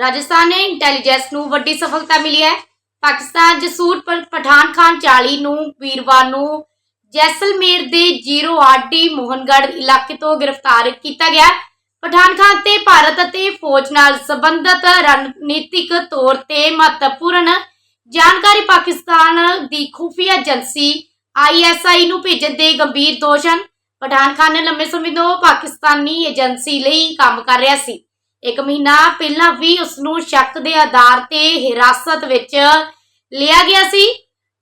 ਰਾਜਸਥਾਨ ਨੇ ਇੰਟੈਲੀਜੈਂਸ ਨੂੰ ਵੱਡੀ ਸਫਲਤਾ ਮਿਲੀ ਹੈ। ਪਾਕਿਸਤਾਨ ਜਸੂਰ ਪਠਾਨ ਖਾਨ 40 ਨੂੰ, ਵੀਰਵਾਰ ਨੂੰ ਜੈਸਲਮੇਰ ਦੇ 08D ਮੋਹਨਗੜ੍ਹ ਇਲਾਕੇ ਤੋਂ ਗ੍ਰਿਫਤਾਰ ਕੀਤਾ ਗਿਆ। ਪਠਾਨ ਖਾਨ ਤੇ ਭਾਰਤ ਅਤੇ ਫੌਜ ਨਾਲ ਸੰਬੰਧਤ ਰਣਨੀਤਿਕ ਤੌਰ ਤੇ ਮਹੱਤਵਪੂਰਨ ਜਾਣਕਾਰੀ ਪਾਕਿਸਤਾਨ ਦੀ ਖੁਫੀਆ ਏਜੰਸੀ ISI ਨੂੰ ਭੇਜਣ ਦੇ ਗੰਭੀਰ ਦੋਸ਼ ਹਨ। ਪਠਾਨ ਖਾਨ ਨੇ ਲੰਮੇ ਸਮੇਂ ਤੋਂ ਪਾਕਿਸਤਾਨੀ ਏਜੰਸੀ ਲਈ ਕੰਮ ਕਰ ਰਿਹਾ ਸੀ। ਇੱਕ ਮਹੀਨਾ ਪਹਿਲਾਂ ਵੀ ਉਸ ਨੂੰ ਸ਼ੱਕ ਦੇ ਆਧਾਰ ਤੇ ਹਿਰਾਸਤ ਵਿੱਚ ਲਿਆ ਗਿਆ ਸੀ।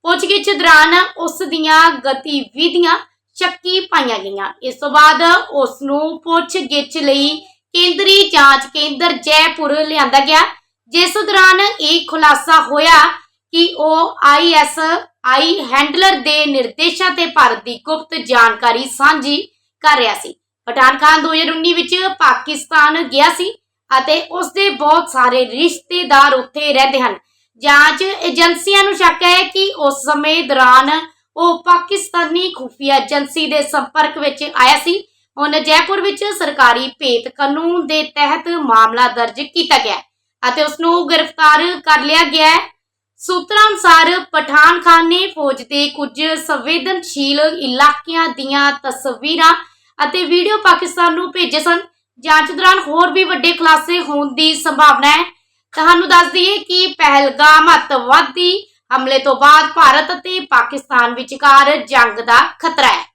ਪੁੱਛਗਿੱਛ ਦੌਰਾਨ ਉਸ ਦੀਆਂ ਗਤੀਵਿਧੀਆਂ ਸ਼ੱਕੀ ਪਾਈਆਂ ਗਈਆਂ। ਇਸ ਤੋਂ ਬਾਅਦ ਉਸ ਨੂੰ ਪੁੱਛਗਿੱਛ ਲਈ ਕੇਂਦਰੀ ਜਾਂਚ ਕੇਂਦਰ ਜੈਪੁਰ ਲਿਆਂਦਾ ਗਿਆ, ਜਿਸ ਦੌਰਾਨ ਇਹ ਖੁਲਾਸਾ ਹੋਇਆ ਕਿ ਉਹ ਆਈਐਸਆਈ ਹੈਂਡਲਰ ਦੇ ਨਿਰਦੇਸ਼ਾਂ ਤੇ ਭਾਰਤ ਦੀ ਗੁਪਤ ਜਾਣਕਾਰੀ ਸਾਂਝੀ ਕਰ ਰਿਹਾ ਸੀ। ਪਠਾਨ ਖਾਨ 2019 ਵਿੱਚ ਪਾਕਿਸਤਾਨ ਗਿਆ ਸੀ। ਅਤੇ ਉਸ ਦੇ ਬਹੁਤ ਸਾਰੇ ਰਿਸ਼ਤੇਦਾਰ ਉੱਥੇ ਰਹਿੰਦੇ ਹਨ। ਜਾਂਚ ਏਜੰਸੀਆਂ ਨੂੰ ਸ਼ੱਕ ਹੈ ਕਿ ਉਸ ਸਮੇਂ ਦੌਰਾਨ ਉਹ ਪਾਕਿਸਤਾਨੀ ਖੁਫੀਆ ਏਜੰਸੀ ਦੇ ਸੰਪਰਕ ਵਿੱਚ ਆਇਆ ਸੀ। ਹੁਣ ਜੈਪੁਰ ਵਿੱਚ ਸਰਕਾਰੀ ਭੇਤ ਕਾਨੂੰਨ ਦੇ ਤਹਿਤ ਮਾਮਲਾ ਦਰਜ ਕੀਤਾ ਗਿਆ ਅਤੇ ਉਸ ਨੂੰ ਗ੍ਰਿਫਤਾਰ ਕਰ ਲਿਆ ਗਿਆ ਹੈ। ਸੂਤਰਾਂ ਅਨੁਸਾਰ ਪਠਾਨ ਖਾਨ ਨੇ ਫੌਜ ਦੇ ਕੁਝ ਸੰਵੇਦਨਸ਼ੀਲ ਇਲਾਕਿਆਂ ਦੀਆਂ ਤਸਵੀਰਾਂ ਅਤੇ ਵੀਡੀਓ ਪਾਕਿਸਤਾਨ ਨੂੰ ਭੇਜੇ ਸਨ। ਜਾਂਚ ਦੌਰਾਨ ਹੋਰ ਵੀ ਵੱਡੇ ਖੁਲਾਸੇ ਹੋਣ ਦੀ ਸੰਭਾਵਨਾ ਹੈ। ਤੁਹਾਨੂੰ ਦੱਸ ਦਈਏ ਕਿ ਪਹਿਲਗਾਮ ਅੱਤਵਾਦੀ ਹਮਲੇ ਤੋਂ ਬਾਅਦ ਭਾਰਤ ਅਤੇ ਪਾਕਿਸਤਾਨ ਵਿਚਕਾਰ ਜੰਗ ਦਾ ਖਤਰਾ ਹੈ।